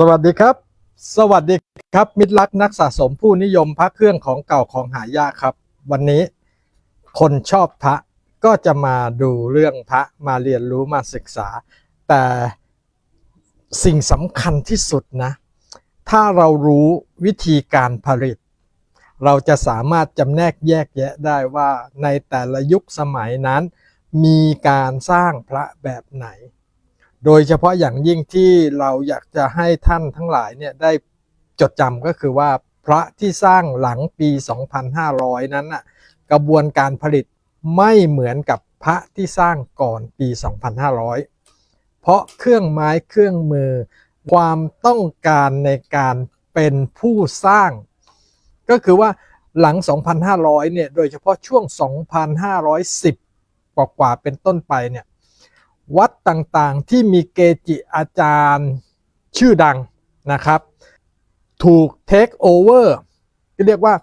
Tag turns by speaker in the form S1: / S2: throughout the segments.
S1: สวัสดีครับ สวัสดีครับ มิตรรักนักสะสมผู้นิยมพระเครื่องของเก่าของหายากครับ วันนี้คนชอบพระก็จะมาดูเรื่องพระมาเรียนรู้มาศึกษา แต่สิ่งสำคัญที่สุดนะ ถ้าเรารู้วิธีการผลิต เราจะสามารถจำแนกแยกแยะได้ว่าในแต่ละยุคสมัยนั้น มีการสร้างพระแบบไหน โดยเฉพาะอย่างยิ่งที่เราอยากจะให้ท่านทั้งหลายเนี่ยได้จดจำก็คือว่าพระที่สร้างหลังปี 2500 นั้นน่ะกระบวนการผลิตไม่เหมือนกับพระที่สร้างก่อนปี 2500 เพราะเครื่องไม้เครื่องมือความต้องการในการเป็นผู้สร้าง ก็คือว่าหลัง 2,500 เนี่ย โดยเฉพาะช่วง 2,510 กว่าเป็นต้นไปเนี่ย วัดต่างๆที่มีเกจิอาจารย์ชื่อดังนะครับ ถูกเทคโอเวอร์เรียกว่า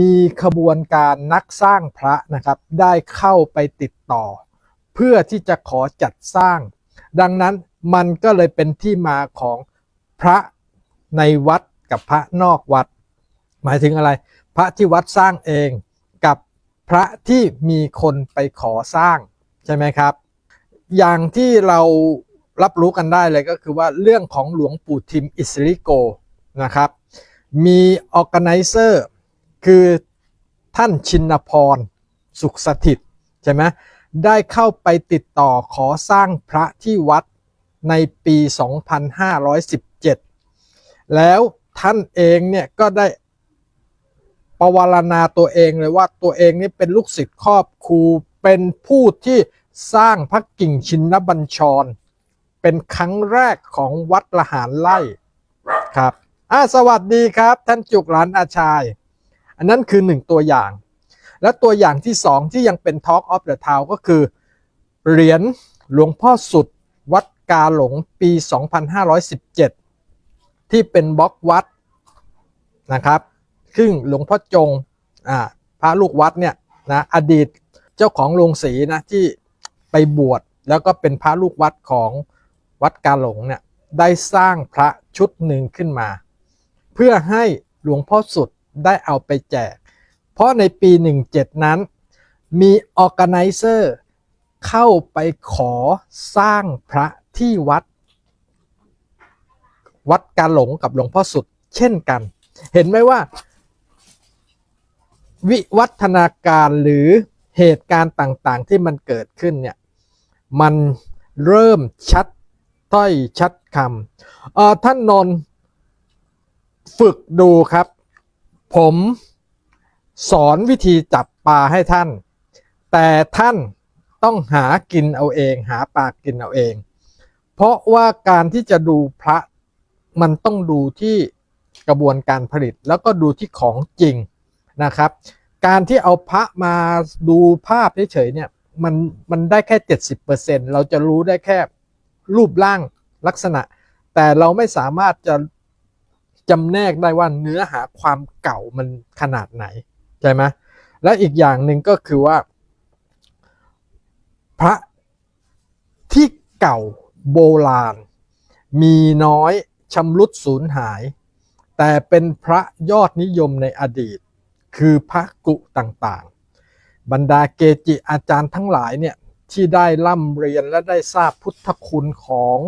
S1: มีขบวนการนักสร้างพระนะครับ ได้เข้าไปติดต่อ เพื่อที่จะขอจัดสร้าง ดังนั้นมันก็เลยเป็นที่มาของพระในวัดกับพระนอกวัด หมายถึงอะไร พระที่วัดสร้างเองกับพระที่มีคนไปขอสร้างใช่ไหมครับ อย่างที่เรารับรู้กันได้เลยก็คือว่าเรื่องของหลวงปู่ทิมอิสริโกนะครับ มีออ g a แก z เซอร์คือท่านชินพรสุขสถิตใช่ไหมได้เข้าไปติดต่อขอสร้างพระที่วัดในปี 2517 แล้วท่านเองเนี่ยก็ได้ประวารณาตัวเองเลยว่าตัวเองนี่เป็นลูกศิษย์ครอบครูเป็นผู้ที่ สร้างพระกิ่งชินบัญชร เป็นครั้งแรกของวัดละหารไล่ครับอ่าสวัสดีครับ ท่านจุกหลานอาชาย อันนั้นคือหนึ่งตัวอย่าง และตัวอย่างที่สองที่ยังเป็น Talk of the Town ก็คือ เหรียญหลวงพ่อสุดวัดกาหลงปี 2517 ที่เป็นบล็อกวัดนะครับซึ่งหลวงพ่อจงอ่าพระลูกวัดเนี่ยนะอดีตเจ้าของโรงสีนะที่ ไปบวชแล้วก็เป็นพระลูกวัดของวัดกาหลงเนี่ยได้สร้างพระชุดหนึ่งขึ้นมา เพื่อให้หลวงพ่อสุดได้เอาไปแจก เพราะในปี 17 นั้น มีออแก z เซอร์เข้าไปขอสร้างพระที่วัด วัดกาหลงกับหลวงพ่อสุดเช่นกัน เห็นไหมว่า วิวัฒนาการหรือเหตุการณ์ต่างๆที่มันเกิดขึ้นเนี่ย มันเริ่มชัดถ้อยชัดคำท่านนนฝึกดูครับ ผมสอนวิธีจับปลาให้ท่าน แต่ท่านต้องหากินเอาเอง หาปลากินเอาเอง เพราะว่าการที่จะดูพระมันต้องดูที่กระบวนการผลิตแล้วก็ดูที่ของจริงนะครับ การที่เอาพระมาดูภาพเฉยๆเนี่ย มันมันได้แค่ 70%เราจะรู้ได้แค่รูปร่างลักษณะ แต่เราไม่สามารถจะจำแนกได้ว่าเนื้อหาความเก่ามันขนาดไหน ใช่ไหมและอีกอย่างหนึ่งก็คือว่า พระที่เก่าโบราณ มีน้อยชำรุดสูญหาย แต่เป็นพระยอดนิยมในอดีต คือพระกุต่าง บรรดาเกจิอาจารย์ทั้งหลายเนี่ยที่ได้ร่ำเรียนและได้ทราบพุทธคุณของ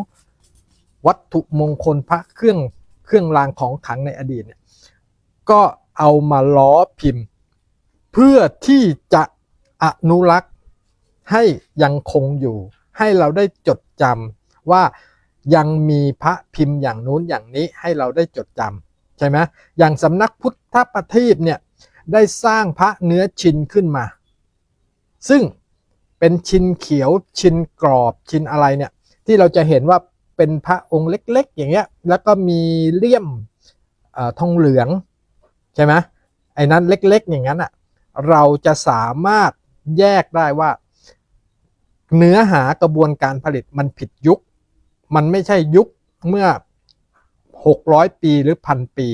S1: วัตถุมงคลพระเครื่องเครื่องรางของขลังในอดีตเนี่ยก็เอามาล้อพิมพ์ เพื่อที่จะอนุรักษ์ให้ยังคงอยู่ ให้เราได้จดจำว่ายังมีพระพิมพ์อย่างนู้นอย่างนี้ให้เราได้จดจำใช่ไหมอย่างสำนักพุทธประทีปเนี่ยได้สร้างพระเนื้อชินขึ้นมา ซึ่งเป็นชินเขียวชินกรอบชินอะไรเนี่ย ที่เราจะเห็นว่าเป็นพระองค์เล็กๆ อย่างเงี้ย แล้วก็มีเลี่ยมทองเหลืองใช่ไหมไอ้นั้นเล็กๆ อย่างนั้นอะเราจะสามารถแยกได้ว่า เนื้อหากระบวนการผลิตมันผิดยุค มันไม่ใช่ยุคเมื่อ 600 ปีหรือพันปี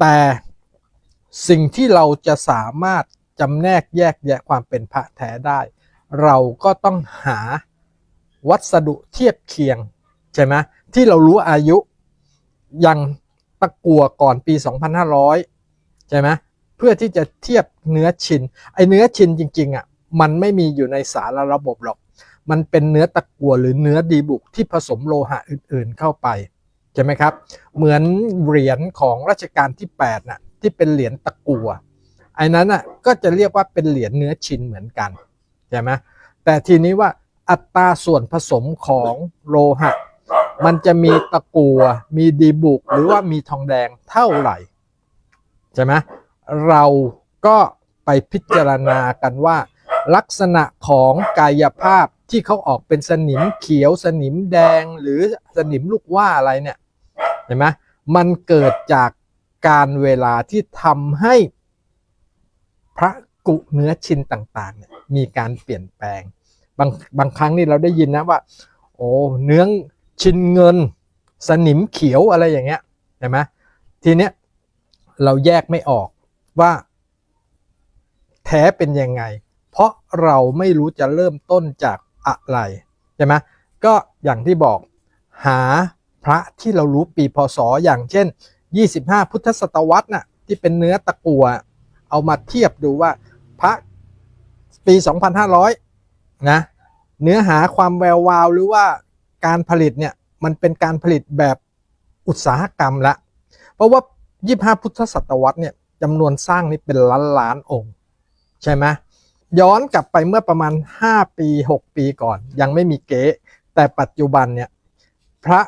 S1: แต่สิ่งที่เราจะสามารถ จำแนกแยกแยะความเป็นพระแท้ได้ เราก็ต้องหาวัสดุเทียบเคียง ใช่ไหมที่เรารู้อายุย่างตะกัวก่อนปี 2500 ใช่ไหมเพื่อที่จะเทียบเนื้อชินไอเนื้อชินจริงๆอะมันไม่มีอยู่ในสารระบบหรอก มันเป็นเนื้อตะกัวหรือเนื้อดีบุกที่ผสมโลหะอื่นๆเข้าไปใช่ไหมครับ เหมือนเหรียญของรัชกาลที่8น่ะที่เป็นเหรียญตะกัว ไอ้นั้นน่ะก็จะเรียกว่าเป็นเหรียญเนื้อชินเหมือนกันใช่ไหมแต่ทีนี้ว่าอัตราส่วนผสมของโลหะ มันจะมีตะกั่วมีดีบุกหรือว่ามีทองแดงเท่าไหร่ใช่ไหมเราก็ไปพิจารณากันว่า ลักษณะของกายภาพที่เขาออกเป็นสนิมเขียวสนิมแดงหรือสนิมลูกว่าอะไรเนี่ยเห็นไหมมันเกิดจากการเวลาที่ทำให้ พระกุเนื้อชิ้นต่างๆเนี่ยมีการเปลี่ยนแปลง บางบางครั้งนี่เราได้ยินนะว่า โอ้เนื้อชิ้นเงิน สนิมเขียวอะไรอย่างเงี้ยเห็นไหมทีเนี้ยเราแยกไม่ออกว่า แท้เป็นยังไง เพราะเราไม่รู้จะเริ่มต้นจากอะไรใช่ไหมก็อย่างที่บอกหาพระที่เรารู้ปีพศอย่างเช่น 25 พุทธศตวรรษน่ะที่เป็นเนื้อตะกัว เอามาเทียบดูว่าพระปี 2,500 นะ เนื้อหาความแวววาวหรือว่าการผลิตเนี่ย มันเป็นการผลิตแบบอุตสาหกรรมละ เพราะว่า 25 พุทธศตวรรษเนี่ยจำนวนสร้างนี่เป็นล้านล้านองค์ ใช่ไหมย้อนกลับไปเมื่อประมาณ 5 ปี 6 ปีก่อน ยังไม่มีเก๊แต่ปัจจุบันเนี่ยพระ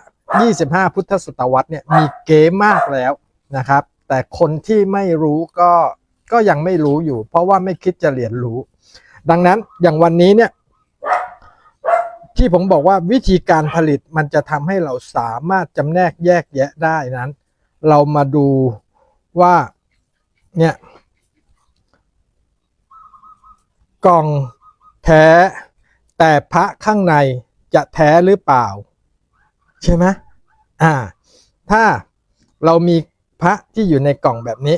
S1: 25 พุทธศตวรรษเนี่ยมีเก๊มากแล้วนะครับ แต่คนที่ไม่รู้ก็ ก็ยังไม่รู้อยู่ เพราะว่าไม่คิดจะเรียนรู้ ดังนั้นอย่างวันนี้เนี่ย ที่ผมบอกว่าวิธีการผลิตมันจะทำให้เราสามารถจำแนกแยกแยะได้นั้น เรามาดูว่าเนี่ยกล่องแท้แต่พระข้างในจะแท้หรือเปล่า ใช่ไหมอ่า ถ้าเรามีพระที่อยู่ในกล่องแบบนี้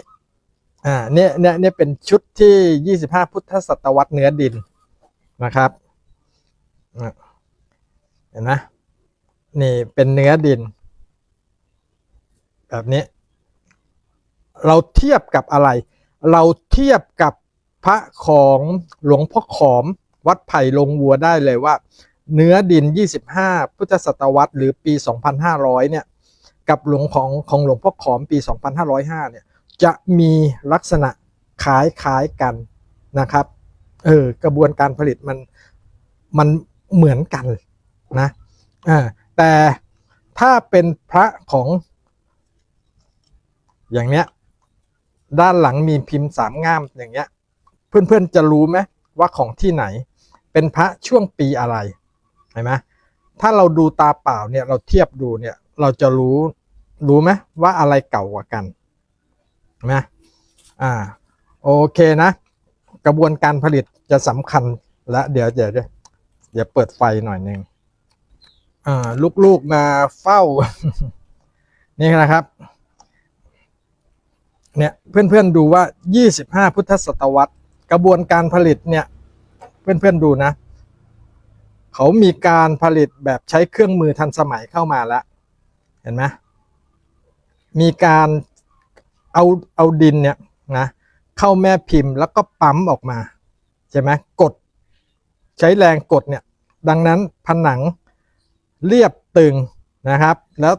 S1: อ่าเนี่ยเนี่ยเนี่ยเป็นชุดที่25พุทธศตวรรษเนื้อดินนะครับเห็นไหมนี่เป็นเนื้อดิน แบบนี้ เราเทียบกับอะไร เราเทียบกับพระของหลวงพ่อขอมวัดไผ่ลงวัวได้เลยว่า เนื้อดิน 25 พุทธศตวรรษหรือปี 2500 เนี่ย กับหลวงของของหลวงพ่อขอมปี 2505 เนี่ย จะมีลักษณะคล้ายคล้ายๆกันนะครับ เออกระบวนการผลิตมันมันเหมือนกันนะอ่าแต่ถ้าเป็นพระของ อย่างเนี้ย ด้านหลังมีพิมพ์สามง่ามอย่างเงี้ย เพื่อนๆจะรู้ไหมว่าของที่ไหน เป็นพระช่วงปีอะไรเห็นไหมถ้าเราดูตาเปล่าเนี่ยเราเทียบดูเนี่ยเราจะรู้รู้ไหมว่าอะไรเก่ากว่ากัน นไหมอ่าโอเคนะ กระบวนการผลิตจะสำคัญและเดี๋ยวเดี๋ยวเดี๋ยวเดี๋ยวเปิดไฟหน่อยหนึ่งอ่าลูกๆมาเฝ้า นี่นะครับ เนี่ยเพื่อนๆดูว่า 25 พุทธศตวรรษ กระบวนการผลิตเนี่ย เพื่อนๆดูนะ เขามีการผลิตแบบใช้เครื่องมือทันสมัยเข้ามาแล้ว เห็นไหมมีการ เอาเอาดินเนี่ยนะเข้าแม่พิมพ์แล้วก็ปั๊มออกมาใช่ไหมกด ใช้แรงกดเนี่ยดังนั้นผนังเรียบตึงนะครับ แล้ว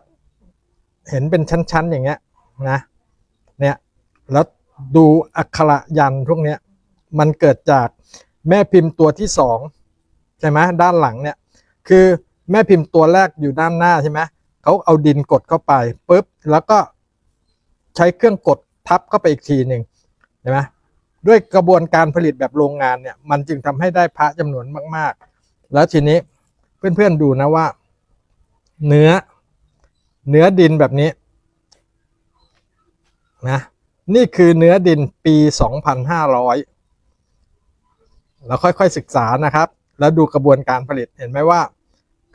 S1: เห็นเป็นชั้นๆอย่างเงี้ยนะเนี่ยแล้วดูอักขระยันพวกเนี้ยมันเกิดจากแม่พิมพ์ตัวที่สองใช่ไหมด้านหลังเนี่ยคือแม่พิมพ์ตัวแรกอยู่ด้านหน้าใช่ไหมเขาเอาดินกดเข้าไปปุ๊บแล้วก็ ใช้เครื่องกดทับเข้าไปอีกทีหนึ่งใช่ไหมด้วยกระบวนการผลิตแบบโรงงานเนี่ย มันจึงทำให้ได้พระจำนวนมาก ๆ แล้วทีนี้เพื่อน ๆ ดูนะว่า เนื้อ เนื้อดินแบบนี้นะนี่คือเนื้อดินปี 2,500 เราค่อยๆศึกษานะครับ แล้วดูกระบวนการผลิตเห็นไหมว่า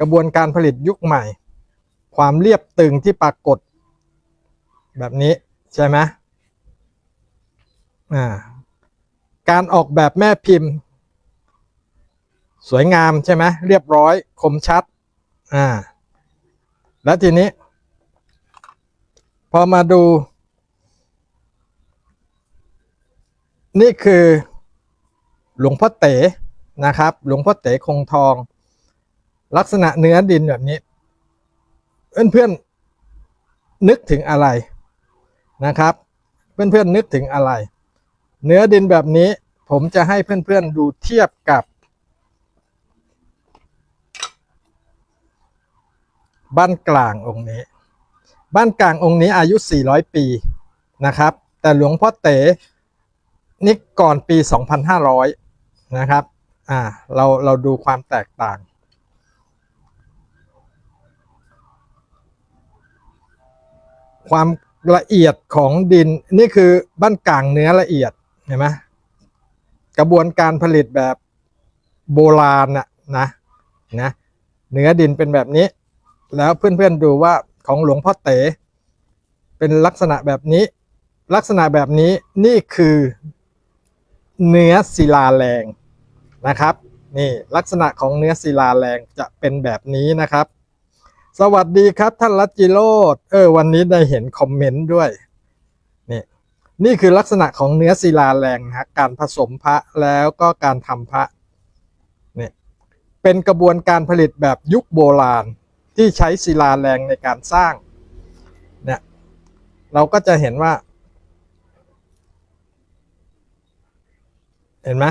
S1: กระบวนการผลิตยุคใหม่ ความเรียบตึงที่ปรากฏ แบบนี้ ใช่ไหมอ่าการออกแบบแม่พิมพ์ สวยงามใช่ไหมเรียบร้อยคมชัดอ่าแล้วทีนี้ พอมาดู นี่คือหลวงพ่อเต๋นะครับ หลวงพ่อเต๋คงทอง ลักษณะเนื้อดินแบบนี้ เพื่อนๆนึกถึงอะไร นะครับ เพื่อนๆนึกถึงอะไร เนื้อดินแบบนี้ผมจะให้เพื่อนๆดูเทียบกับ บ้านกลางองค์นี้ บ้านกลางองค์นี้อายุ 400 ปีนะครับ แต่หลวงพ่อเต๋นี่ก่อนปี 2500 นะครับ อ่า เรา เราดูความแตกต่าง ความ ละเอียดของดินนี่คือบ้านกลางเนื้อละเอียดเห็นไหมกระบวนการผลิตแบบโบราณนะนะนะเนื้อดินเป็นแบบนี้ แล้วเพื่อนๆดูว่าของหลวงพ่อเต๋เป็นลักษณะแบบนี้ ลักษณะแบบนี้นี่คือเนื้อศิลาแรงนะครับ นี่ลักษณะของเนื้อศิลาแรงจะเป็นแบบนี้นะครับ สวัสดีครับท่านรัจิโรดเออ วันนี้ได้เห็นคอมเมนต์ด้วย นี่ นี่คือลักษณะของเนื้อศิลาแรงนะฮะการผสมพระแล้วก็การทำพระนี่เป็นกระบวนการผลิตแบบยุคโบราณที่ใช้ศิลาแรงในการสร้างเนี่ยเราก็จะเห็นว่า เห็นไหม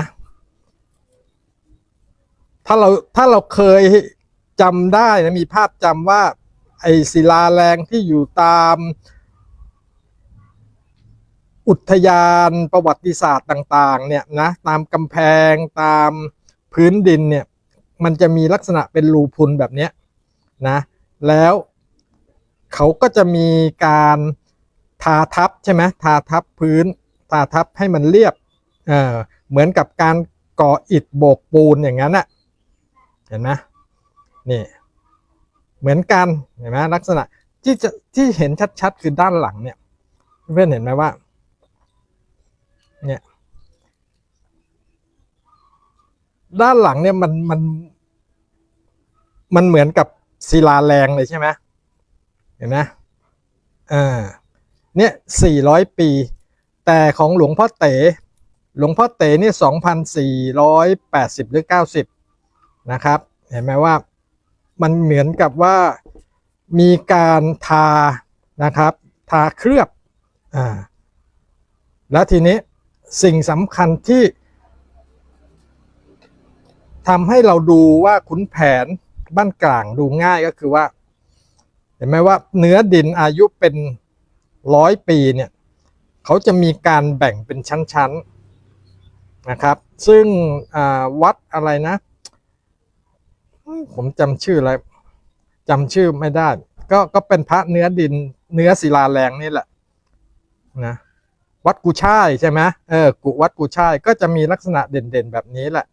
S1: ถ้าเราถ้าเราเคย จำได้นะมีภาพจำว่า ไอ้ศิลาแรงที่อยู่ตาม อุทยานประวัติศาสตร์ต่าง ๆ เนี่ยนะตามกำแพงตามพื้นดินเนี่ย มันจะมีลักษณะเป็นรูพุนแบบเนี้ยนะแล้วเขาก็จะมีการทาทับใช่ไหมทาทับพื้น ทาทับให้มันเรียบเเหมือนกับการก่ออิฐโบกปูนอย่างนั้นน่ะเห็นไหม นี่ เหมือนกันเห็นไหมลักษณะที่จะที่เห็นชัดๆ คือด้านหลังเนี่ย เพื่อนเห็นไหมว่า เนี่ย ด้านหลังเนี่ยมันมันมันเหมือนกับศิลาแรงเลยใช่ไหมเห็นไหมอ่าเนี่ยสี่ร้อยปี แต่ของหลวงพ่อเต๋หลวงพ่อเต๋นี่สองพันสี่ร้อยแปดสิบหรือเก้าสิบนะครับ เห็นไหมว่า มันเหมือนกับว่ามีการทานะครับ ทาเคลือบอ่าแล้วทีนี้สิ่งสำคัญที่ทำให้เราดูว่าขุนแผนบ้านกลางดูง่ายก็คือว่า เห็นไหมว่าเนื้อดินอายุเป็นร้อยปีเนี่ยเขาจะมีการแบ่งเป็นชั้นๆนะครับ ซึ่งวัดอะไรนะ ผมจำชื่ออะไรจำชื่อไม่ได้ ก็ก็เป็นพระเนื้อดินเนื้อศิลาแรงนี่แหละนะวัดกุช่ายใช่ไหมเออกุวัดกุช่ายก็จะมีลักษณะเด่นๆแบบนี้แหละ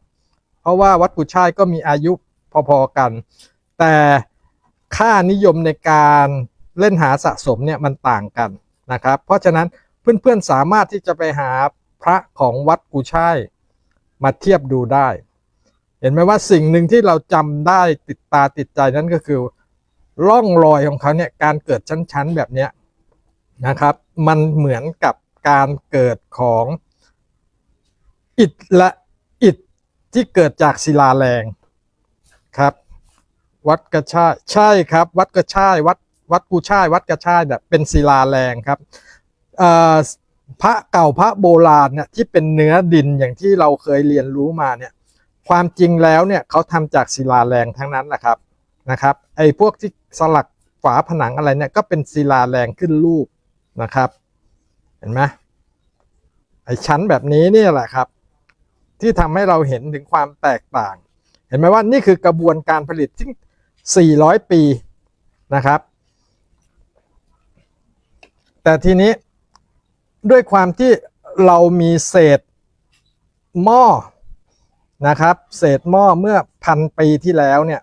S1: เพราะว่าวัดกุช่ายก็มีอายุพอๆกัน แต่ค่านิยมในการเล่นหาสะสมเนี่ยมันต่างกันนะครับ เพราะฉะนั้นเพื่อนๆสามารถที่จะไปหาพระของวัดกุช่ายมาเทียบดูได้ ห็นไหมว่าสิ่งหนึ่งที่เราจำได้ติดตาติดใจนั่นก็คือ ร่องรอยของเขาเนี่ยการเกิดชั้นๆแบบนี้นะครับ มันเหมือนกับการเกิดของอิฐและอิฐที่เกิดจากศิลาแรงครับ วัดกระชายใช่ครับ วัดกระชายวัดวัดกูช่ายวัดกระชายเนี่ยเป็นศิลาแรงครับพระเก่าพระโบราณเนี่ยที่เป็นเนื้อดินอย่างที่เราเคยเรียนรู้มาเนี่ย ความจริงแล้วเนี่ยเขาทำจากศิลาแรงทั้งนั้นแหละครับนะครับไอ้พวกที่สลักฝาผนังอะไรเนี่ยก็เป็นศิลาแรงขึ้นรูปนะครับ เห็นไหมไอ้ชั้นแบบนี้นี่แหละครับ ที่ทำให้เราเห็นถึงความแตกต่าง เห็นไหมว่านี่คือกระบวนการผลิตที่ 400 ปีนะครับ แต่ทีนี้ด้วยความที่เรามีเศษหม้อ นะครับ เศษหม้อเมื่อพันปีที่แล้วเนี่ย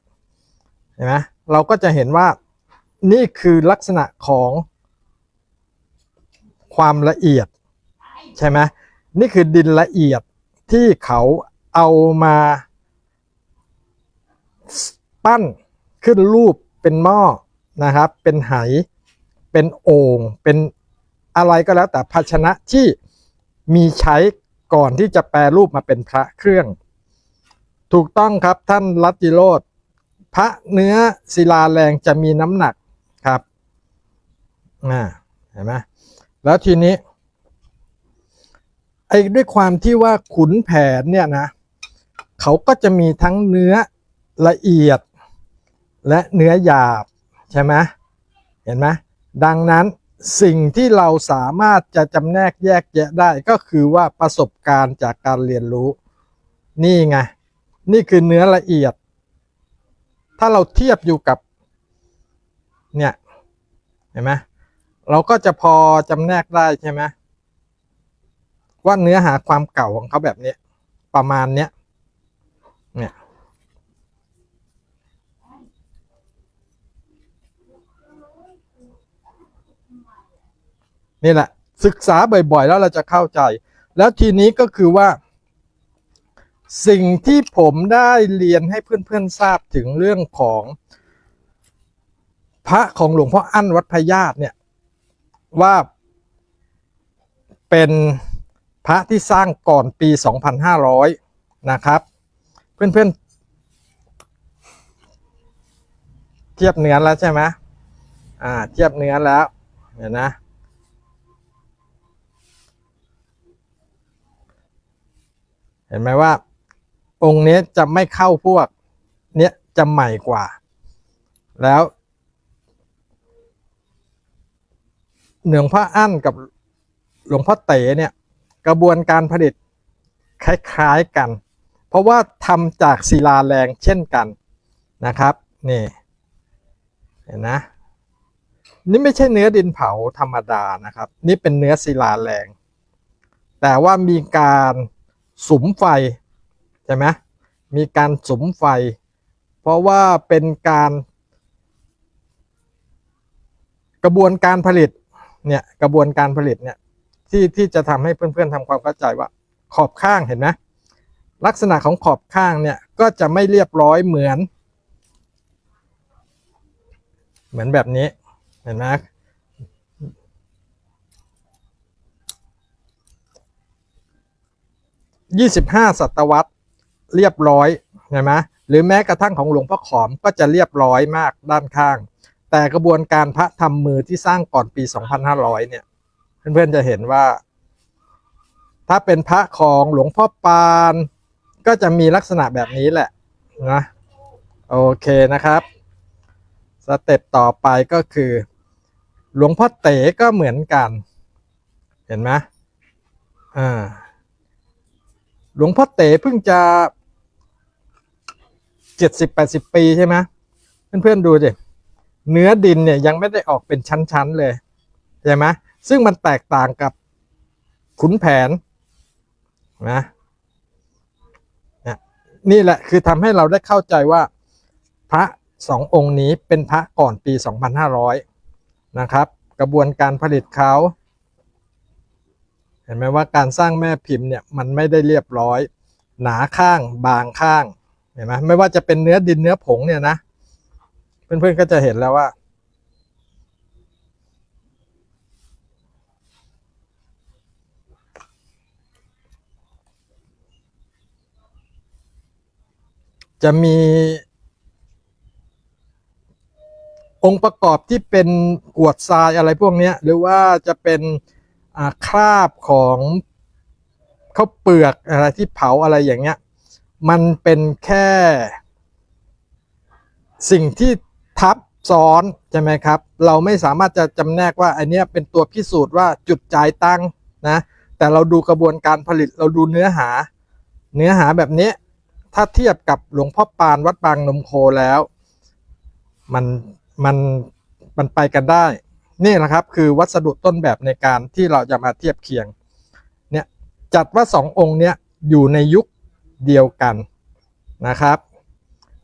S1: เห็นไหมเราก็จะเห็นว่านี่คือลักษณะของความละเอียด ใช่ไหมนี่คือดินละเอียดที่เขาเอามาปั้นขึ้นรูปเป็นหม้อนะครับ เป็นไหเป็นโอ่งเป็นอะไรก็แล้วแต่ภาชนะที่มีใช้ก่อนที่จะแปลรูปมาเป็นพระเครื่อง ถูกต้องครับท่านรัตติโรธพระเนื้อศิลาแรงจะมีน้ำหนักครับอ่าเห็นไหมแล้วทีนี้ไอ้ด้วยความที่ว่าขุนแผนเนี่ยนะเขาก็จะมีทั้งเนื้อละเอียดและเนื้อหยาบใช่ไหมเห็นไหมดังนั้นสิ่งที่เราสามารถจะจำแนกแยกแยะได้ก็คือว่าประสบการณ์จากการเรียนรู้ นี่ไง นี่คือเนื้อละเอียด ถ้าเราเทียบอยู่กับ เนี่ย เห็นไหมเราก็จะพอจำแนกได้ใช่ไหมว่าเนื้อหาความเก่าของเขาแบบนี้ประมาณเนี้ย เนี่ย นี่แหละ ศึกษาบ่อยๆ แล้วเราจะเข้าใจ แล้วทีนี้ก็คือว่า สิ่งที่ผมได้เรียนให้เพื่อนๆทราบถึงเรื่องของพระของหลวงพ่ออั้นวัดพญาตเนี่ยว่าเป็นพระที่สร้างก่อนปี 2500 นะครับ เพื่อนๆ เทียบเนื้อแล้วใช่ไหมอ่าเทียบเนื้อแล้วเห็นนะเห็นไหมว่า องค์นี้จะไม่เข้าพวก เนี้ยจะใหม่กว่า แล้ว เหลวงพ่ออั้นกับหลวงพ่อเต๋เนี่ย กระบวนการผลิตคล้ายๆกัน เพราะว่าทำจากศิลาแรงเช่นกันนะครับนี่เห็นนะนี่ไม่ใช่เนื้อดินเผาธรรมดานะครับ นี่เป็นเนื้อศิลาแรง แต่ว่ามีการสุมไฟ ช่ไหมมีการสุมไฟ เพราะว่าเป็นการ กระบวนการผลิตเนี่ยกระบวนการผลิตเนี่ยที่ที่จะทำให้เพื่อนๆทำความเข้าใจว่าขอบข้างเห็นไหมลักษณะของขอบข้างเนี่ยก็จะไม่เรียบร้อยเหมือน เหมือนแบบนี้เห็นไหมยี่สิบห้าศตวรรษ เรียบร้อยใช่ไหมหรือแม้กระทั่งของหลวงพ่อขอมก็จะเรียบร้อยมากด้านข้าง แต่กระบวนการพระทำมือที่สร้างก่อนปี 2500 เนี่ย เพื่อนๆจะเห็นว่า ถ้าเป็นพระของหลวงพ่อปาน ก็จะมีลักษณะแบบนี้แหละนะโอเคนะครับ สเต็ปต่อไปก็คือ หลวงพ่อเต๋ก็เหมือนกัน เห็นไหมอ่าหลวงพ่อเต๋เพิ่งจะ เจ็ดสิบแปดสิบปีใช่ไหมเพื่อนๆดูดิเนื้อดินเนี่ยยังไม่ได้ออกเป็นชั้นๆเลยใช่ไหมซึ่งมันแตกต่างกับขุนแผนนะนี่ยนี่แหละคือทำให้เราได้เข้าใจว่า พระสององค์นี้เป็นพระก่อนปี 2500 นะครับ กระบวนการผลิตเขาเห็นไหมว่าการสร้างแม่พิมพ์เนี่ยมันไม่ได้เรียบร้อย หนาข้างบางข้าง เห็นไหมไม่ว่าจะเป็นเนื้อดินเนื้อผงเนี่ยนะเพื่อนๆก็จะเห็นแล้วว่า จะมี องค์ประกอบที่เป็นกวดทรายอะไรพวกนี้หรือว่าจะเป็นคราบของข้าวเปลือกอะไรที่เผาอะไรอย่างเงี้ย มันเป็นแค่ สิ่งที่ทับซ้อนใช่ไหมครับ เราไม่สามารถจะจำแนกว่าอันนี้เป็นตัวพิสูจน์ว่าจุดจ่ายตังนะ แต่เราดูกระบวนการผลิตเราดูเนื้อหา เนื้อหาแบบนี้ ถ้าเทียบกับหลวงพ่อปานวัดบางนมโคแล้ว มันมันมันไปกันได้ นี่แหละครับคือวัสดุต้นแบบในการที่เราจะมาเทียบเคียงเนี่ยจัดว่าสององค์เนี้ยอยู่ในยุค เดียวกันนะครับ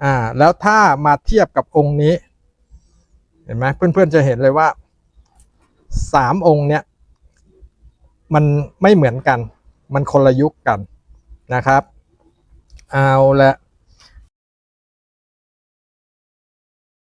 S1: อ่าแล้วถ้ามาเทียบกับองค์นี้ เห็นไหมเพื่อนๆจะเห็นเลยว่าสามองค์เนี้ยมันไม่เหมือนกัน มันคนละยุคกันนะครับ เอาละ